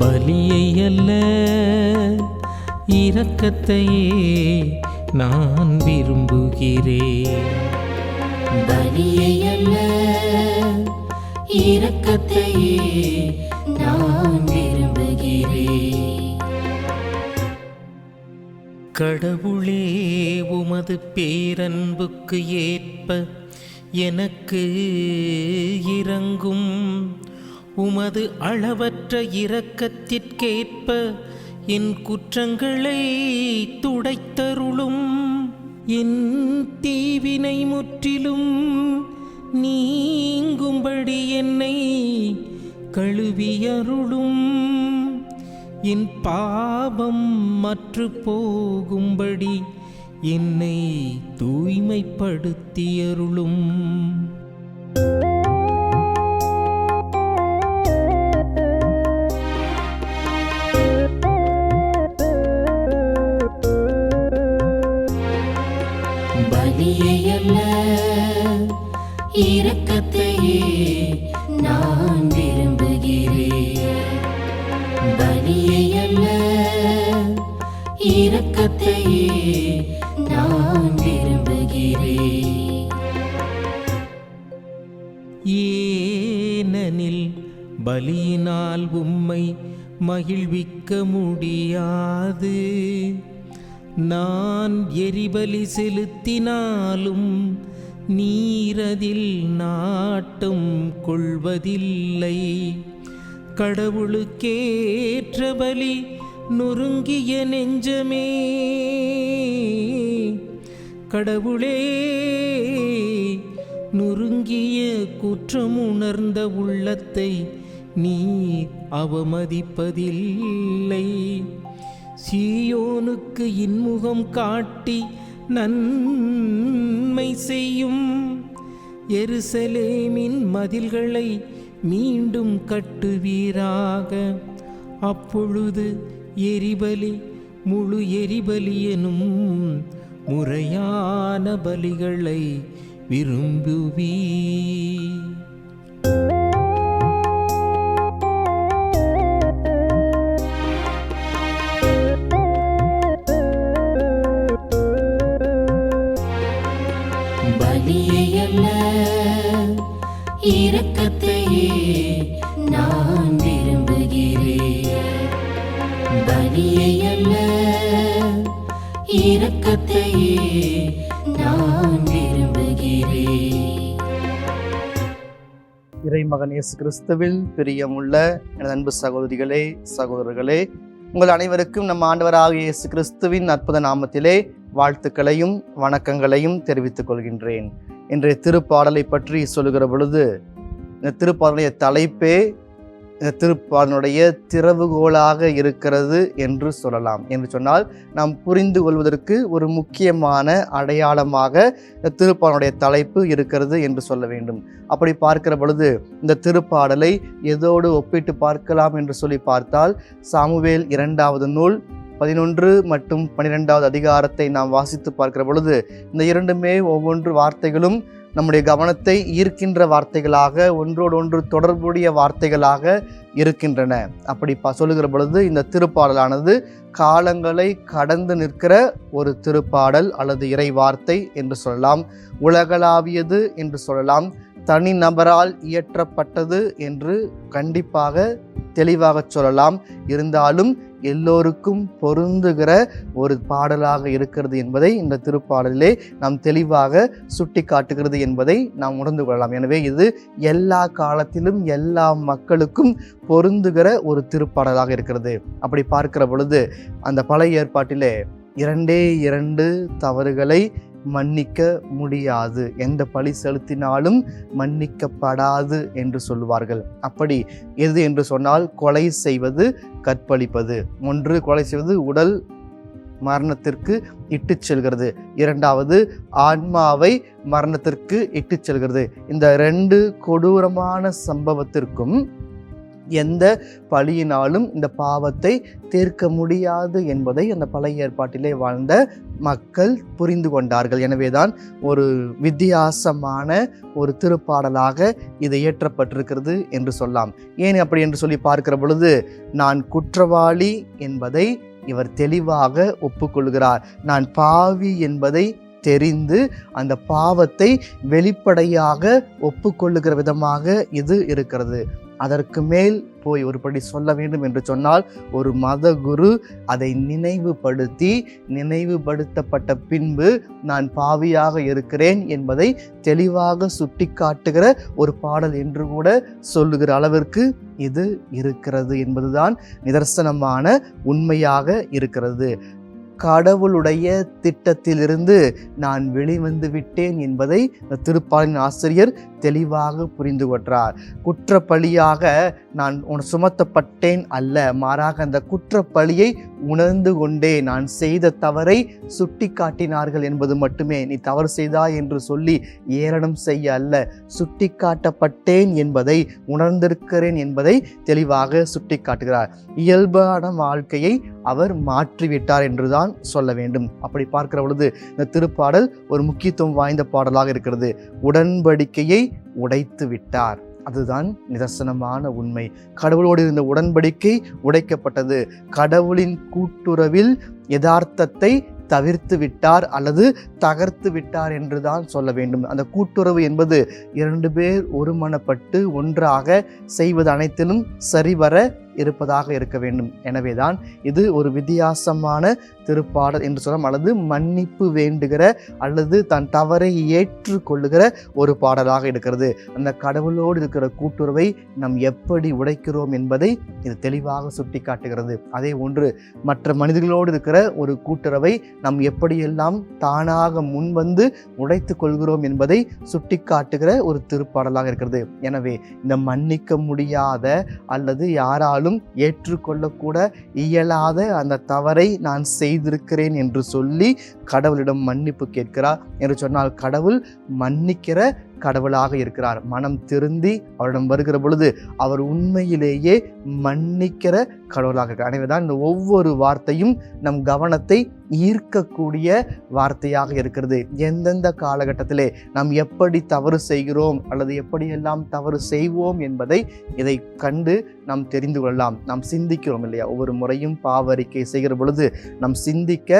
பலியை அல்ல இரக்கத்தையே நான் விரும்புகிறேன். பலியை அல்ல இரக்கத்தையே நான் விரும்புகிறேன். கடவுளே உமது பேரன்புக்கு ஏற்ப எனக்கு இறங்கும் உமது அளவற்ற இரக்கத்திற்கேற்ப என் குற்றங்களை துடைத்தருளும். என் தீவினை முற்றிலும் நீங்கும்படி என்னை கழுவியருளும். என் பாபம் மற்று போகும்படி என்னை தூய்மைப்படுத்தியருளும். பலியை நான் விரும்புகிறேன். பலியை அல்ல இரக்கத்தையே நான் விரும்புகிறேன். ஏனெனில் பலியினால் உம்மை மகிழ்விக்க முடியாது. நான் எரிபலி செலுத்தினாலும் நீரதில் நாட்டம் கொள்வதில்லை. கடவுளுக்கேற்ற பலி நொறுங்கிய நெஞ்சமே. கடவுளே நொறுங்கிய குற்றம் உணர்ந்த உள்ளத்தை நீர் அவமதிப்பதில்லை. சீயோனுக்கு இன்முகம் காட்டி நன்மை செய்யும் எருசலேமின் மதில்களை மீண்டும் கட்டுவீராக. அப்பொழுது எரிபலி முழு எரிபலி எனும் முறையான பலிகளை விரும்புவீ இரக்கத்தையே நான் விரும்புகிறேன். இறைமகன் இயேசு கிறிஸ்துவில் பிரியமுள்ள எனது அன்பு சகோதரிகளே சகோதரர்களே உங்கள் அனைவருக்கும் நம்ம ஆண்டவராக இயேசு கிறிஸ்துவின் அற்புத நாமத்திலே வாழ்த்துக்களையும் வணக்கங்களையும் தெரிவித்துக் கொள்கின்றேன். இன்றைய திருப்பாடலை பற்றி சொல்லுகிற பொழுது இந்த திருப்பாடலுடைய தலைப்பே திருப்பாடனுடைய திறவுகோலாக இருக்கிறது என்று சொல்லலாம். என்று சொன்னால் நாம் புரிந்து கொள்வதற்கு ஒரு முக்கியமான அடையாளமாக திருப்பாடனுடைய தலைப்பு இருக்கிறது என்று சொல்ல வேண்டும். அப்படி பார்க்கிற பொழுது இந்த திருப்பாடலை எதோடு ஒப்பிட்டு பார்க்கலாம் என்று சொல்லி பார்த்தால் சாமுவேல் இரண்டாவது நூல் பதினொன்று மற்றும் பன்னிரெண்டாவது அதிகாரத்தை நாம் வாசித்து பார்க்கிற பொழுது இந்த இரண்டுமே ஒவ்வொன்று வார்த்தைகளும் நம்முடைய கவனத்தை ஈர்க்கின்ற வார்த்தைகளாக ஒன்றோடொன்று தொடர்புடைய வார்த்தைகளாக இருக்கின்றன. அப்படி ப சொல்லுகிற பொழுது இந்த திருப்பாடலானது காலங்களை கடந்து நிற்கிற ஒரு திருப்பாடல் அல்லது இறை வார்த்தை என்று சொல்லலாம் உலகளாவியது என்று சொல்லலாம் தனி நபரால் இயற்றப்பட்டது என்று கண்டிப்பாக தெளிவாக சொல்லலாம். இருந்தாலும் எல்லோருக்கும் பொருந்துகிற ஒரு பாடலாக இருக்கிறது என்பதை இந்த திருப்பாடலிலே நாம் தெளிவாக சுட்டி காட்டுகிறது என்பதை நாம் உணர்ந்து கொள்ளலாம். எனவே இது எல்லா காலத்திலும் எல்லா மக்களுக்கும் பொருந்துகிற ஒரு திருப்பாடலாக இருக்கிறது. அப்படி பார்க்கிற பொழுது அந்த பழைய ஏற்பாட்டிலே இரண்டே இரண்டு தவறுகளை மன்னிக்க முடியாது. எந்த பழி செலுத்தினாலும் மன்னிக்கப்படாது என்று சொல்லுவார்கள். அப்படி எது என்று சொன்னால் கொலை செய்வது கற்பழிப்பது. ஒன்று கொலை செய்வது உடல் மரணத்திற்கு இட்டு செல்கிறது. இரண்டாவது ஆன்மாவை மரணத்திற்கு இட்டுச் செல்கிறது. இந்த ரெண்டு கொடூரமான சம்பவத்திற்கும் எந்த பழியினாலும் இந்த பாவத்தை தீர்க்க முடியாது என்பதை அந்த பழைய ஏற்பாட்டிலே வாழ்ந்த மக்கள் புரிந்து கொண்டார்கள். எனவேதான் ஒரு வித்தியாசமான ஒரு திருப்பாடலாக இது இயற்றப்பட்டிருக்கிறது என்று சொல்லலாம் ஏன் அப்படி என்று சொல்லி பார்க்கிற பொழுது நான் குற்றவாளி என்பதை இவர் தெளிவாக ஒப்புக்கொள்கிறார். நான் பாவி என்பதை தெரிந்து அந்த பாவத்தை வெளிப்படையாக ஒப்புக்கொள்ளுகிற விதமாக இது இருக்கிறது. அதற்கு மேல் போய் ஒருபடி சொல்ல வேண்டும் என்று சொன்னால் ஒரு மத குரு அதை நினைவுபடுத்தி நினைவுபடுத்தப்பட்ட பின்பு நான் பாவியாக இருக்கிறேன் என்பதை தெளிவாக சுட்டிக்காட்டுகிற ஒரு பாடல் என்று கூட சொல்லுகிற அளவிற்கு இது இருக்கிறது என்பதுதான் நிதர்சனமான உண்மையாக இருக்கிறது. கடவுளுடைய திட்டத்திலிருந்து நான் வெளிவந்து விட்டேன் என்பதை இந்த திருப்பாலின் ஆசிரியர் தெளிவாக புரிந்து கொண்டார் குற்றப்பழியாக நான் உன் சுமத்தப்பட்டேன் அல்ல மாறாக அந்த குற்றப்பழியை உணர்ந்து கொண்டே நான் செய்த தவறை சுட்டி காட்டினார்கள் என்பது மட்டுமே. நீ தவறு செய்தாய் என்று சொல்லி ஏளனம் செய்ய அல்ல சுட்டி காட்டப்பட்டேன் என்பதை உணர்ந்திருக்கிறேன் என்பதை தெளிவாக சுட்டி காட்டுகிறார் இயல்பான வாழ்க்கையை அவர் மாற்றிவிட்டார் என்றுதான் சொல்ல வேண்டும். அப்படி பார்க்கிற பொழுது இந்த திருப்பாடல் ஒரு முக்கியத்துவம் வாய்ந்த பாடலாக இருக்கிறது. உடன்படிக்கையை உடைத்து விட்டார். அதுதான் நிதர்சனமான உண்மை. கடவுளோடு இருந்த உடன்படிக்கை உடைக்கப்பட்டது. கடவுளின் கூட்டுறவில் யதார்த்தத்தை தவிர்த்து விட்டார் அல்லது தகர்த்து விட்டார் என்று தான் சொல்ல வேண்டும். அந்த கூட்டுறவு என்பது இரண்டு பேர் ஒருமனப்பட்டு ஒன்றாக செய்வது அனைத்திலும் சரிவர இருப்பதாக இருக்க வேண்டும். எனவேதான் இது ஒரு வித்தியாசமான திருப்பாடல் என்று சொல்லலாம் அல்லது மன்னிப்பு வேண்டுகிற அல்லது தன் தவறை ஏற்றுக்கொள்ளுகிற ஒரு பாடலாக இருக்கிறது. அந்த கடவுளோடு இருக்கிற கூட்டுறவை நாம் எப்படி உடைக்கிறோம் என்பதை இது தெளிவாக சுட்டி காட்டுகிறது அதே ஒன்று மற்ற மனிதர்களோடு இருக்கிற ஒரு கூட்டுறவை நாம் எப்படியெல்லாம் தானாக முன்வந்து உடைத்து கொள்கிறோம் என்பதை சுட்டி காட்டுகிற ஒரு திருப்பாடலாக இருக்கிறது. எனவே இந்த மன்னிக்க முடியாத அல்லது யாராலும் ஏற்றுக்கொள்ளக்கூட இயலாத அந்த தவறை நான் செய்திருக்கிறேன் என்று சொல்லி கடவுளிடம் மன்னிப்பு கேட்கிறார் என்று சொன்னால் கடவுள் மன்னிக்கிற கடவுளாக இருக்கிறார். மனம் திருந்தி அவரிடம் வருகிற பொழுது அவர் உண்மையிலேயே மன்னிக்கிற கடவுளாக இருக்கிறார். எனவே தான் இந்த ஒவ்வொரு வார்த்தையும் நம் கவனத்தை ஈர்க்கக்கூடிய வார்த்தையாக இருக்கிறது. எந்தெந்த காலகட்டத்திலே நாம் எப்படி தவறு செய்கிறோம் அல்லது எப்படியெல்லாம் தவறு செய்வோம் என்பதை இதை கண்டு நாம் தெரிந்து கொள்ளலாம். நாம் சிந்திக்கிறோம் இல்லையா? ஒவ்வொரு முறையும் பாவறிக்கை செய்கிற பொழுது நாம் சிந்திக்க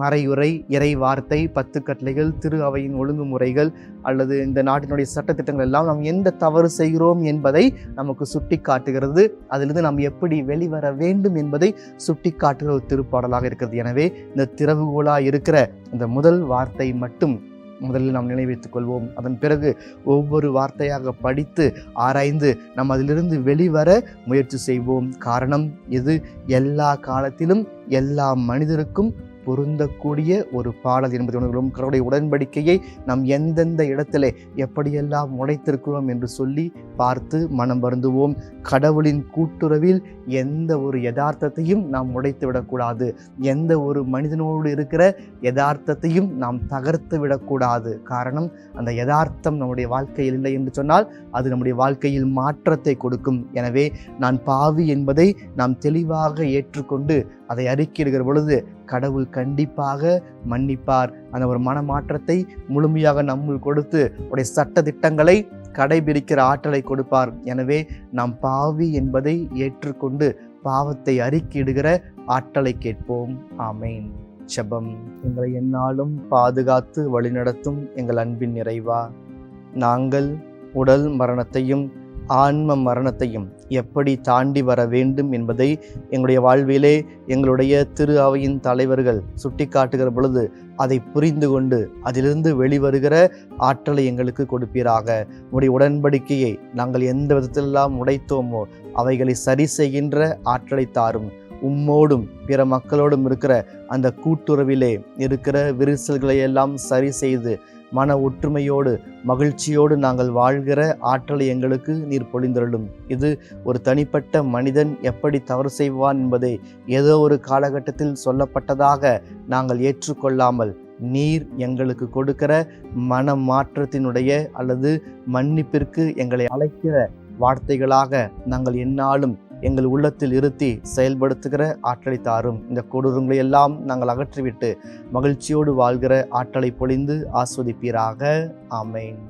மறையுறை இறை வார்த்தை பத்து கட்டளைகள் திரு அவையின் ஒழுங்குமுறைகள் அல்லது இந்த நாட்டினுடைய சட்டத்திட்டங்கள் எல்லாம் நாம் எந்த தவறு செய்கிறோம் என்பதை நமக்கு சுட்டி காட்டுகிறது அதிலிருந்து நாம் எப்படி வெளிவர வேண்டும் என்பதை சுட்டி காட்டுகிற ஒரு திருப்பாடலாக இருக்கிறது. எனவே இந்த திறவுகோலாக இருக்கிற இந்த முதல் வார்த்தை மட்டும் முதலில் நாம் நினைவைத்துக் கொள்வோம். அதன் பிறகு ஒவ்வொரு வார்த்தையாக படித்து ஆராய்ந்து நாம் அதிலிருந்து வெளிவர முயற்சி செய்வோம். காரணம் இது எல்லா காலத்திலும் எல்லா மனிதருக்கும் பொருந்தக்கூடிய ஒரு பாடல் என்பதை உணர்வுகளும் கடவுளுடைய உடன்படிக்கையை நாம் எந்தெந்த இடத்திலே எப்படியெல்லாம் உடைத்திருக்கிறோம் என்று சொல்லி பார்த்து மனம் வருந்துவோம். கடவுளின் கூட்டுறவில் எந்த ஒரு யதார்த்தத்தையும் நாம் உடைத்து விடக்கூடாது. எந்த ஒரு மனிதனோடு இருக்கிற யதார்த்தத்தையும் நாம் தகர்த்து விடக்கூடாது. காரணம் அந்த யதார்த்தம் நம்முடைய வாழ்க்கையில் இல்லை என்று சொன்னால் அது நம்முடைய வாழ்க்கையில் மாற்றத்தை கொடுக்கும். எனவே நான் பாவி என்பதை நாம் தெளிவாக ஏற்றுக்கொண்டு அதை அறிக்கையிடுகிற பொழுது கடவுள் கண்டிப்பாக மன்னிப்பார். அந்த ஒரு மனமாற்றத்தை முழுமையாக நம்முள் கொடுத்து உடைய சட்ட திட்டங்களை கடைபிடிக்கிற ஆற்றலை கொடுப்பார். எனவே நாம் பாவி என்பதை ஏற்றுக்கொண்டு பாவத்தை அறிக்கையிடுகிற ஆற்றலை கேட்போம். ஆமேன். செபம் எங்களை எந்நாளும் பாதுகாத்து வழிநடத்தும் எங்கள் அன்பின் நிறைவா நாங்கள் உடல் மரணத்தையும் ஆன்ம மரணத்தையும் எப்படி தாண்டி வர வேண்டும் என்பதை எங்களுடைய வாழ்விலே எங்களுடைய திரு அவையின் தலைவர்கள் சுட்டி காட்டுகிற பொழுது அதை புரிந்து கொண்டு அதிலிருந்து வெளிவருகிற ஆற்றலை எங்களுக்கு கொடுப்பீராக. உடைய உடன்படிக்கையை நாங்கள் எந்த விதத்திலெல்லாம் உடைத்தோமோ அவைகளை சரி செய்கின்ற ஆற்றலை தாரும். உம்மோடும் பிற மக்களோடும் இருக்கிற அந்த கூட்டுறவிலே இருக்கிற விரிசல்களை எல்லாம் சரி செய்து மன ஒற்றுமையோடு மகிழ்ச்சியோடு நாங்கள் வாழ்கிற ஆற்றலை எங்களுக்கு நீர் பொழிந்தருளும். இது ஒரு தனிப்பட்ட மனிதன் எப்படி தவறு செய்வான் என்பதை ஏதோ ஒரு காலகட்டத்தில் சொல்லப்பட்டதாக நாங்கள் ஏற்றுக்கொள்ளாமல் நீர் எங்களுக்கு கொடுக்கிற மன மாற்றத்தினுடைய அல்லது மன்னிப்பிற்கு எங்களை அழைக்கிற வார்த்தைகளாக நாங்கள் என்னாலும் எங்கள் உள்ளத்தில் இருத்தி செயல்படுத்துகிற ஆற்றலை தாரும். இந்த கொடூரங்களை எல்லாம் நாங்கள் அகற்றிவிட்டு மகிழ்ச்சியோடு வாழ்கிற ஆற்றலை பொழிந்து ஆஸ்வதிப்பீராக. ஆமேன்.